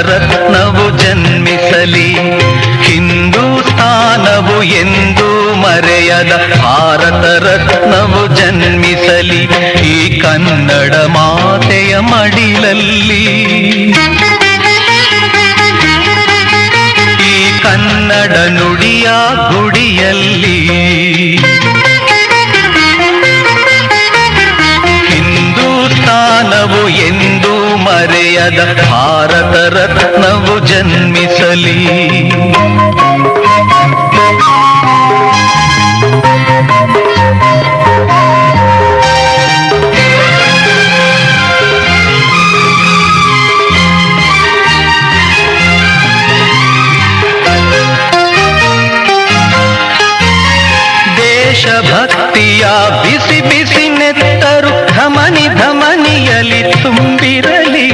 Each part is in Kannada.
ರತ್ನವು ಜನ್ಮಿಸಲಿ. ಹಿಂದೂಸ್ತಾನವು ಎಂದು ಮರೆಯದ ಭಾರತ ರತ್ನವು ಜನ್ಮಿಸಲಿ. ಈ ಕನ್ನಡ ಮಾತೆಯ ಮಡಿಲಲ್ಲಿ. ಈ ಕನ್ನಡ ನುಡಿಯ ಗುಡಿಯಲ್ಲಿ ಮರೆಯದ ಭಾರತ ರತ್ನವು ಜನ್ಮಿಸಲಿ ದೇಶಭಕ್ತಿಯ ಬಿಸಿ ಬಿಸಿ ನೆತ್ತರು ಧಮನಿ ಧಮನಿಯಲಿ ತುಂಬಿರಲಿ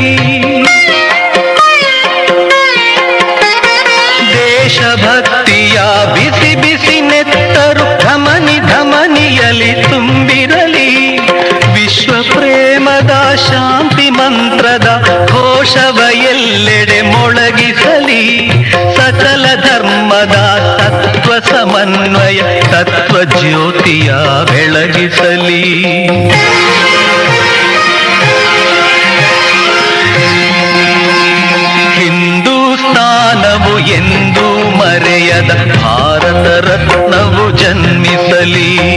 ಮಂತ್ರದ ಘೋಷವ ಎಲ್ಲೆಡೆ ಮೊಳಗಿಸಲಿ. ಸಕಲ ಧರ್ಮದ ತತ್ವ ಸಮನ್ವಯ, ತತ್ವ ಜ್ಯೋತಿಯ ಬೆಳಗಿಸಲಿ. ಹಿಂದೂಸ್ತಾನವು ಎಂದೂ ಮರೆಯದ ಭಾರತ ರತ್ನವು ಜನ್ಮಿಸಲಿ.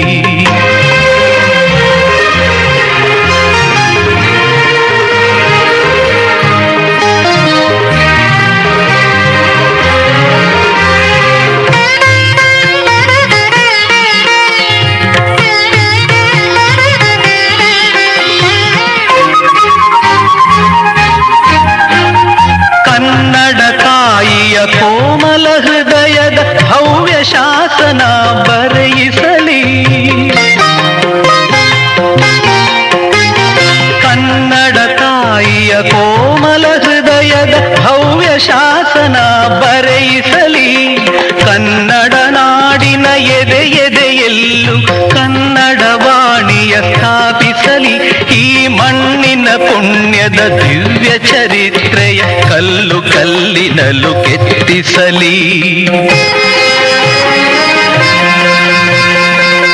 ಹೃದಯದ ಭವ್ಯ ಶಾಸನ ಬರೆಯಿಸಲಿ. ಕನ್ನಡ ನಾಡಿನ ಎದೆ ಎದೆಯಲ್ಲೂ ಕನ್ನಡ ವಾಣಿಯ ಸ್ಥಾಪಿಸಲಿ. ಈ ಮಣ್ಣಿನ ಪುಣ್ಯದ ದಿವ್ಯ ಚರಿತ್ರೆಯ ಕಲ್ಲು ಕಲ್ಲಿನಲು ಕೆತ್ತಿಸಲಿ.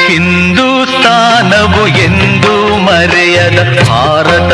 ಹಿಂದೂಸ್ತಾನವು ಎಂದು ಮರೆಯದ ಭಾರತ